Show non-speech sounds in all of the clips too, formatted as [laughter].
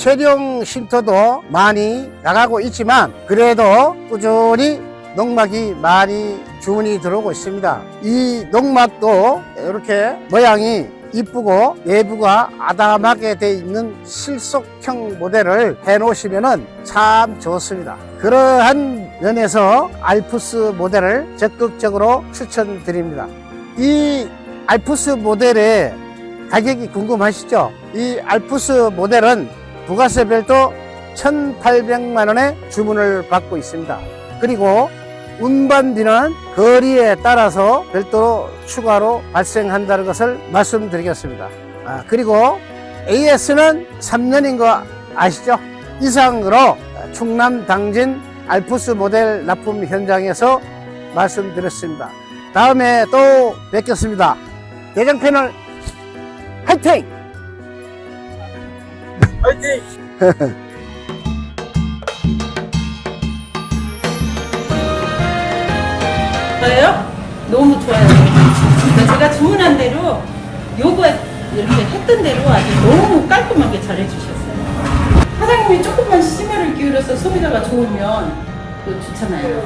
최령 쉼터도 많이 나가고 있지만 그래도 꾸준히 농막이 많이 주문이 들어오고 있습니다. 이 농막도 이렇게 모양이 이쁘고 내부가 아담하게 돼 있는 실속형 모델을 해 놓으시면 참 좋습니다. 그러한 면에서 알프스 모델을 적극적으로 추천드립니다. 이 알프스 모델의 가격이 궁금하시죠? 이 알프스 모델은 부가세 별도 1,800만 원의 주문을 받고 있습니다. 그리고 운반비는 거리에 따라서 별도로 추가로 발생한다는 것을 말씀드리겠습니다. 아, 그리고 AS는 3년인 거 아시죠? 이상으로 충남 당진 알프스 모델 납품 현장에서 말씀드렸습니다. 다음에 또 뵙겠습니다. 대장 패널 화이팅! 화이팅! 저요? 너무 좋아요. 그러니까 제가 주문한 대로 요거 이렇게 했던 대로 아주 너무 깔끔하게 잘 해주셨어요. 사장님이 조금만 심혈을 기울여서 소비자가 좋으면 또 좋잖아요.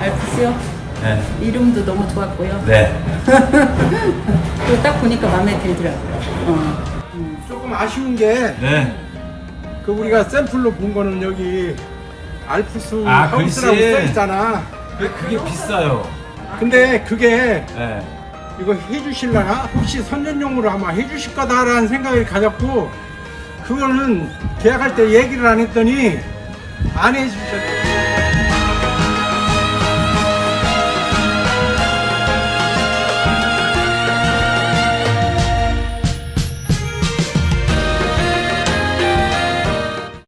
알프스요? 네. 이름도 너무 좋았고요. 네. [laughs] 딱 보니까 마음에 들더라고요. 어. 아쉬운 게그 네. 우리가 샘플로 본 거는 여기 알프스 아, 하우스라고 글씨. 써 있잖아. 그- 그게 비싸요. 근데 그게 네. 이거 해주실라나? 혹시 선전용으로 아마 해주실 거다라는 생각을 가졌고 그거는 계약할 때 얘기를 안 했더니 안 해주셨.